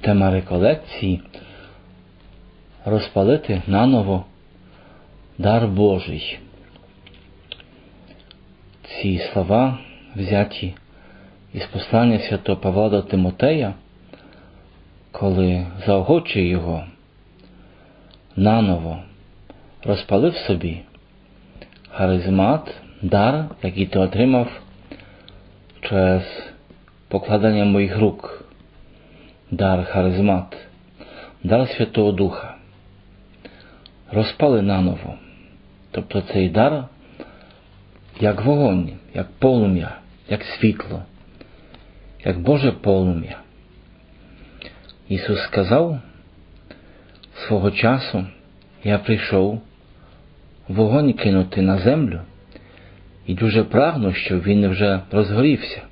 Тема реколекції розпалити наново дар Божий. Ці слова взяті із послання святого Павла до Тимотея, коли заохочує його наново розпалив собі харизмат, дар, який ти отримав через покладання моїх рук, дар харизмат, дар Святого Духа. Розпали наново. Тобто цей дар як вогонь, як полум'я, як світло, як Боже полум'я. Ісус сказав свого часу, я прийшов вогонь кинути на землю і дуже прагну, щоб він вже розгорівся.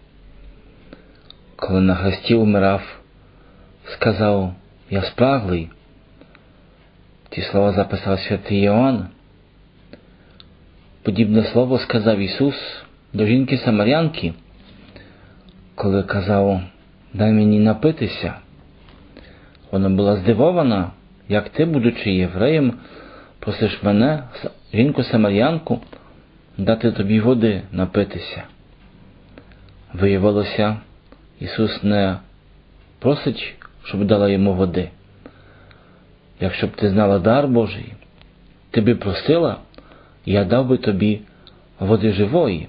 Коли на хресті умирав, сказав, я спраглий. Ті слова записав святий Йоанн. Подібне слово сказав Ісус до жінки Самарянки, коли казав, дай мені напитися. Вона була здивована, як ти, будучи євреєм, просиш мене, жінку Самарянку, дати тобі води напитися. Виявилося, Ісус не просить, щоб дала йому води. Якщо б ти знала дар Божий, ти би просила, я дав би тобі води живої.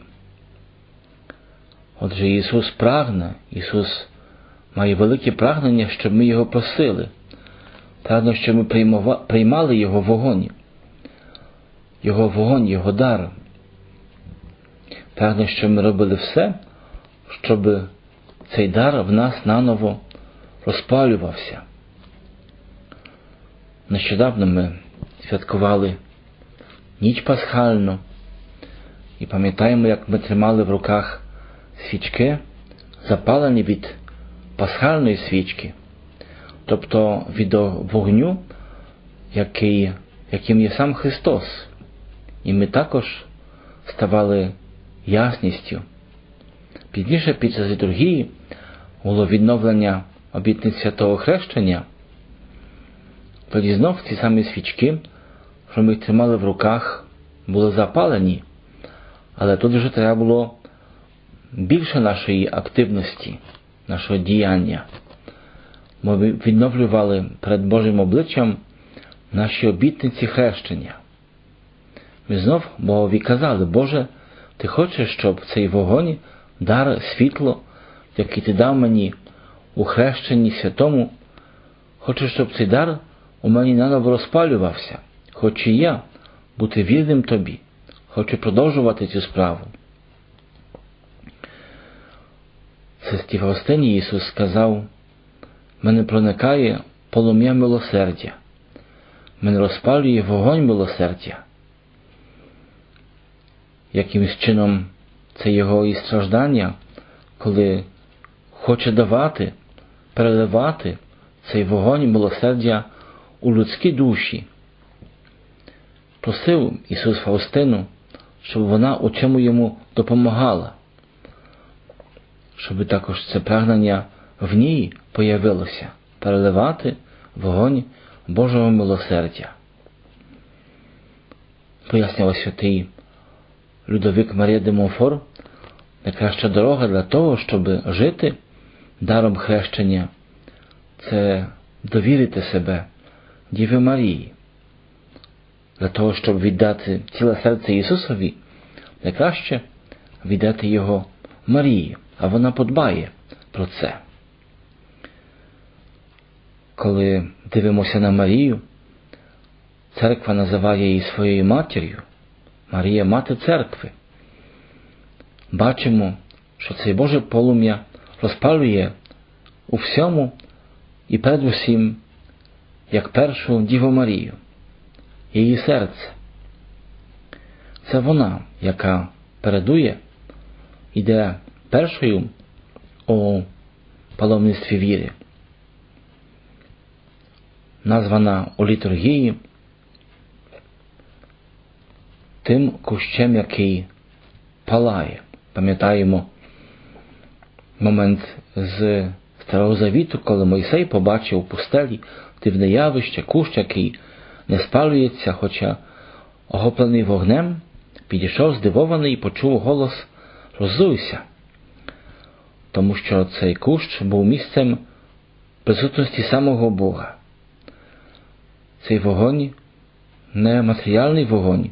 Отже, Ісус прагне, Ісус має велике прагнення, щоб ми Його просили, прагне, щоб ми приймали Його вогонь, Його вогонь, Його дар. Прагне, щоб ми робили все, щоб цей дар в нас наново розпалювався. Нещодавно ми святкували ніч пасхальну і пам'ятаємо, як ми тримали в руках свічки, запалені від пасхальної свічки, тобто від вогню, який, яким є сам Христос. І ми також ставали ясністю. Пізніше під час літургії було відновлення обітниць святого хрещення. Тоді знов ці самі свічки, що ми тримали в руках, були запалені, але тут вже треба було більше нашої активності, нашого діяння. Ми відновлювали перед Божим обличчям наші обітниці хрещення. Ми знов Богові казали, Боже, Ти хочеш, щоб цей вогонь, дар світло, який ти дав мені у хрещенні святому, хочеш, щоб цей дар у мені наново розпалювався, хочу і я бути вірним тобі, хочу продовжувати цю справу. Сесті Фаустині Ісус сказав, мене проникає полум'я милосердя, мене розпалює вогонь милосердя. Якимось чином це його і страждання, коли хоче давати, переливати цей вогонь милосердя у людські душі. Просив Ісус Фаустину, щоб вона у чому йому допомагала, щоб також це прагнення в ній появилося переливати вогонь Божого милосердя. Пояснював святий Людовик Марія де Монфор, найкраща дорога для того, щоб жити даром хрещення, це довірити себе Діви Марії. Для того, щоб віддати ціле серце Ісусові, найкраще віддати Його Марії, а вона подбає про це. Коли дивимося на Марію, церква називає її своєю матір'ю, Марія мати церкви. Бачимо, що цей Боже полум'я розпалює у всьому і передусім, як першу Діву Марію, її серце. Це вона, яка передує, іде першою у паломництві віри, названа у літургії тим кущем, який палає. Пам'ятаємо момент з Старого Завіту, коли Мойсей побачив у пустелі дивне явище, кущ, який не спалюється, хоча охоплений вогнем, підійшов здивований і почув голос Розуйся, тому що цей кущ був місцем присутності самого Бога. Цей вогонь не матеріальний вогонь,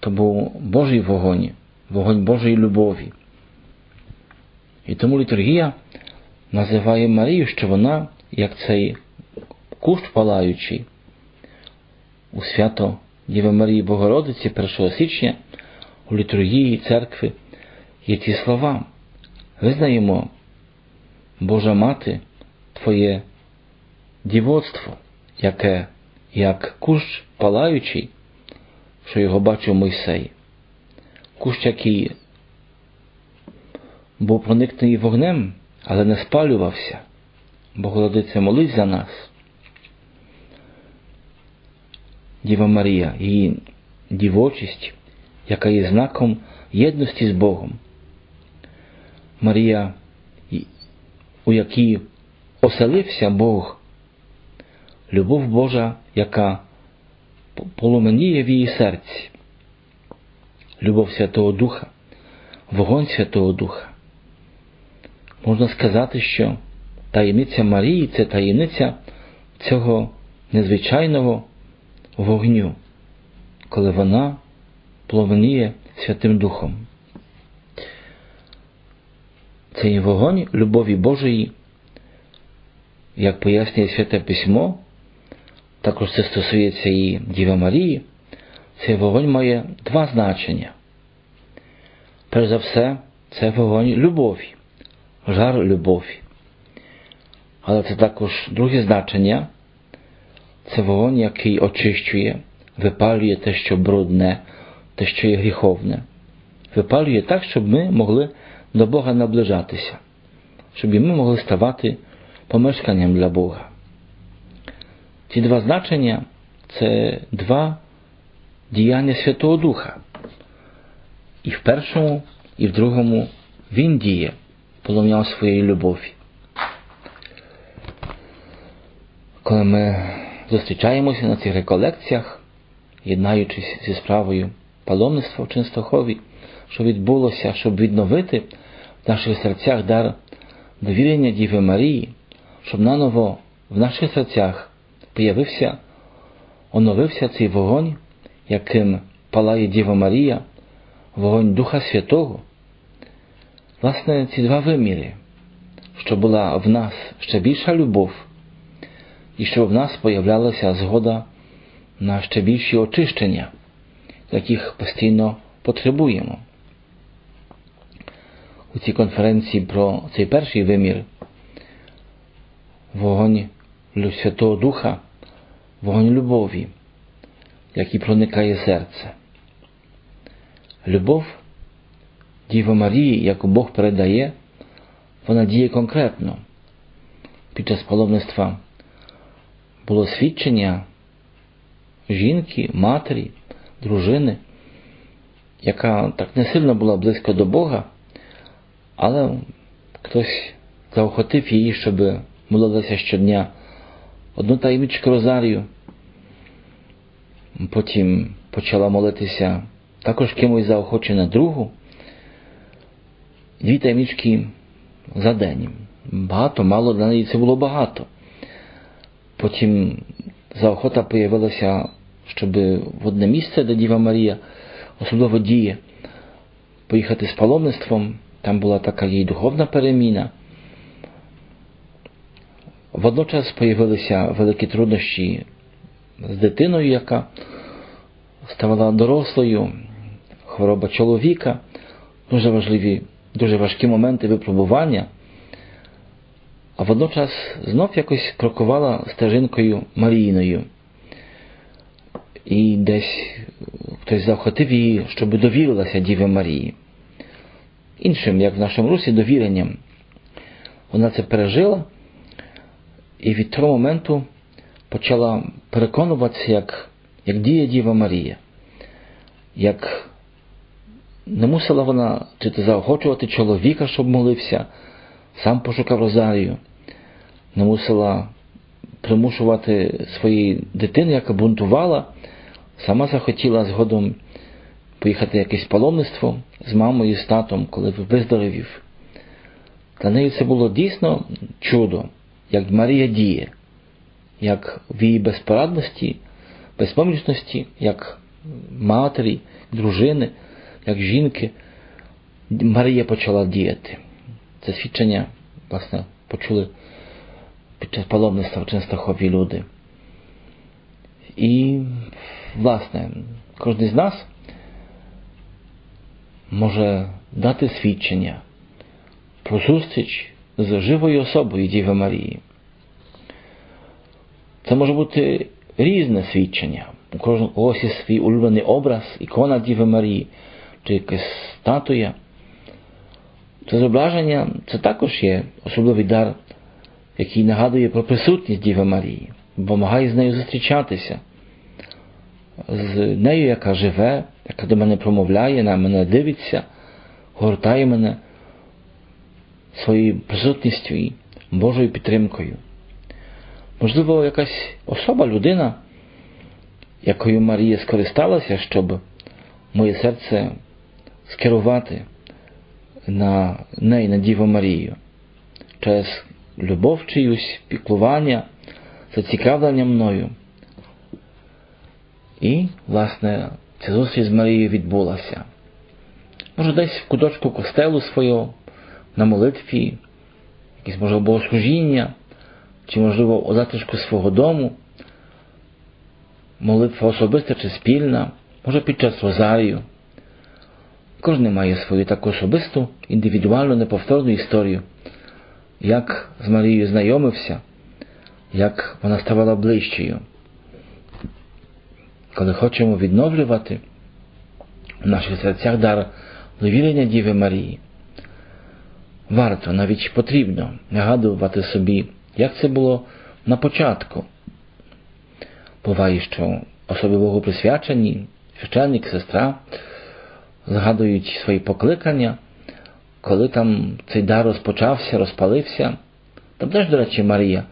то був Божий вогонь, вогонь Божої любові. І тому літургія називає Марію, що вона, як цей кущ палаючий, у свято Діви Марії Богородиці 1 січня у літургії церкви є ті слова. Визнаємо, Божа Мати, Твоє дівоцтво, яке як кущ палаючий, що його бачив Мойсей, кущ, який був проникнений вогнем, але не спалювався. Богородиця молись за нас. Діва Марія, її дівочість, яка є знаком єдності з Богом. Марія, у якій оселився Бог, любов Божа, яка полуменіє в її серці, любов Святого Духа, вогонь Святого Духа. Можна сказати, що таємниця Марії це таємниця цього незвичайного вогню, коли вона пломеніє Святим Духом. Цей вогонь любові Божої, як пояснює Святе Письмо, також це стосується і Діва Марії, цей вогонь має два значення. Перш за все, це вогонь любові, жар любові. Але це також друге значення це вогонь, який очищує, випалює те, що брудне, те, що є гріховне. Випалює так, щоб ми могли до Бога наближатися, щоб і ми могли ставати помешканням для Бога. Ці два значення це два діяння Святого Духа. І в першому, і в другому Він діє, полум'яв своєї любові. Коли ми зустрічаємося на цих реколекціях, єднаючись зі справою паломництва в Ченстохові, що відбулося, щоб відновити в наших серцях дар довірення Діви Марії, щоб наново в наших серцях появився, оновився цей вогонь, яким палає Діва Марія, вогонь Духа Святого. Власне, ці два виміри, що була в нас ще більша любов, і щоб в нас появлялася згода на ще більші очищення, яких постійно потребуємо. У цій конференції про цей перший вимір, вогонь Святого Духа, вогонь любові, який проникає серце. Любов Діва Марії, яку Бог передає, вона діє конкретно. Під час паломництва було свідчення жінки, матері, дружини, яка так не сильно була близько до Бога, але хтось заохотив її, щоб молилася щодня одну таємничку Розарію. Потім почала молитися також кимось заохочена другу. Дві таємнички за день. Багато, мало для неї це було багато. Потім заохота появилася, щоб в одне місце, де Діва Марія особливо діє, поїхати з паломництвом. Там була така її духовна переміна. Водночас появилися великі труднощі з дитиною, яка ставала дорослою, хвороба чоловіка, дуже важливі, дуже важкі моменти випробування, а водночас знов якось крокувала стежинкою Марійною. І десь хтось захотив її, щоб довірилася Діві Марії. Іншим, як в нашому русі, довіренням. Вона це пережила і від того моменту почала переконуватися, як як діє Діва Марія, як не мусила вона чи заохочувати чоловіка, щоб молився, сам пошукав Розарію, не мусила примушувати своїй дитини, яка бунтувала, сама захотіла згодом поїхати якесь паломництво з мамою і з татом, коли виздоровів. Для неї це було дійсно чудо, як Марія діє, як в її безпорадності, безпомічності, як матері, дружини, як жінки, Марія почала діяти. Це свідчення, власне, почули під час паломництва в Częstochowie люди. І, власне, кожен з нас може дати свідчення про зустріч з живою особою Діви Марії. Це може бути різне свідчення. У кожного є свій улюблений образ, ікона Діви Марії, чи якась статуя. Це зображення це також є особливий дар, який нагадує про присутність Діви Марії, допомагає з нею зустрічатися, з нею, яка живе, яка до мене промовляє, на мене дивиться, гортає мене своєю присутністю і Божою підтримкою. Можливо, якась особа, людина, якою Марія скористалася, щоб моє серце скерувати на неї, на Діву Марію, через любов чиюсь, піклування, зацікавлення мною. І, власне, ця зустріч з Марією відбулася. Може, десь в куточку костелу свого, на молитві, якесь, може, богослужіння, чи, можливо, у затишку свого дому, молитва особиста чи спільна, може під час розарію. Кожен має свою таку особисту, індивідуальну, неповторну історію, як з Марією знайомився, як вона ставала ближчою. Коли хочемо відновлювати в наших серцях дар довірення Діви Марії, варто навіть потрібно нагадувати собі, як це було на початку. Буває, що особи Богу присвячені, священник, сестра згадують свої покликання, коли там цей дар розпочався, розпалився. Там теж, до речі, Марія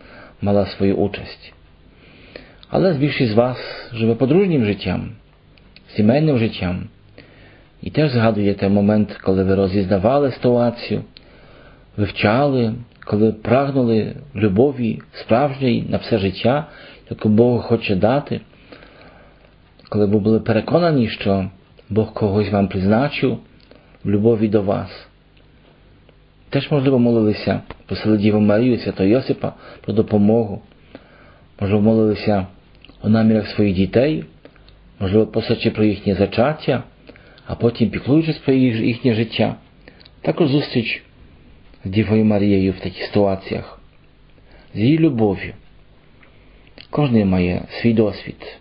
мала свою участь. Але більшість з вас живе подружнім життям, сімейним життям. І теж згадуєте момент, коли ви розізнавали ситуацію, вивчали, коли прагнули любові справжньої на все життя, яку Бог хоче дати, коли ви були переконані, що Бог когось вам призначив в любові до вас. Теж, можливо, молилися, просили Діву Марію, Святого Йосипа про допомогу. Можливо, молилися у намірах своїх дітей, можливо, просячи про їхнє зачаття, а потім піклуючись про їхнє життя. Також зустріч з Дівою Марією в таких ситуаціях, з її любов'ю. Кожен має свій досвід,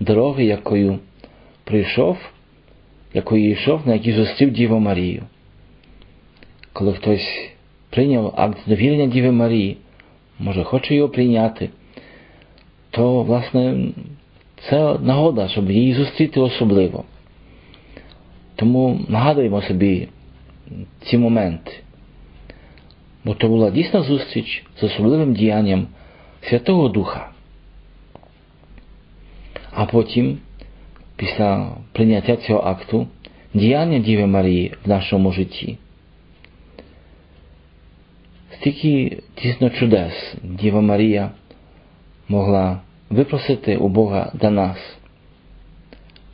дороги, якою прийшов, якою йшов, на якій зустрів Діву Марію. Коли хтось прийняв акт довірення Діви Марії, може хоче його прийняти, то, власне, це нагода, щоб її зустріти особливо. Тому нагадуємо собі ці моменти. Бо то була дійсна зустріч з особливим діянням Святого Духа. А потім, після прийняття цього акту, діяння Діви Марії в нашому житті. Стільки дійсно чудес Діва Марія могла випросити у Бога для нас,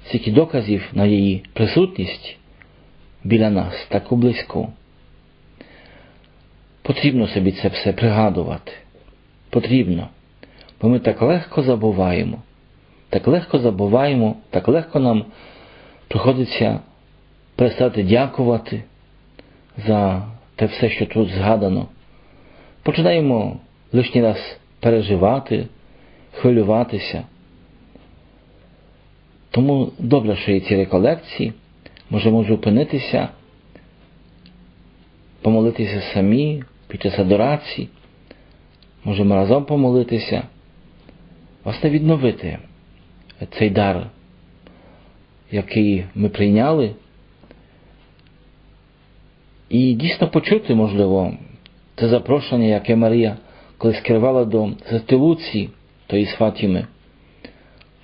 стільки доказів на її присутність біля нас, таку близьку. Потрібно собі це все пригадувати. Потрібно. Бо ми так легко забуваємо, так легко забуваємо, так легко нам приходиться перестати дякувати за те все, що тут згадано. Починаємо лишній раз переживати, хвилюватися. Тому добре, що є ці реколекції, можемо зупинитися, помолитися самі під час адорації, можемо разом помолитися, власне відновити цей дар, який ми прийняли, і дійсно почути, можливо, це запрошення, яке Марія коли скерувала до Застилуці, тої Сватіми,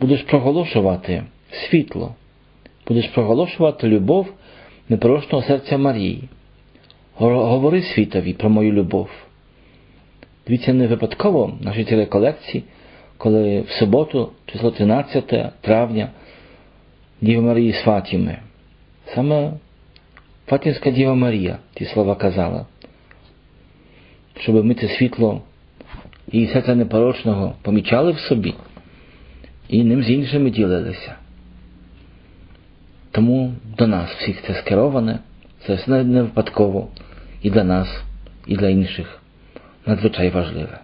будеш проголошувати світло, будеш проголошувати любов непорочного серця Марії. Говори світові про мою любов. Дивіться, не випадково в нашій цій реколекції, коли в суботу, число 13 травня, Діва Марії Сватіми. Саме Фатімська Діва Марія ті слова казала, щоб ми це світло і серця непорочного помічали в собі і ним з іншими ділилися. Тому до нас всіх це скероване, це все не випадково і для нас, і для інших надзвичай важливе.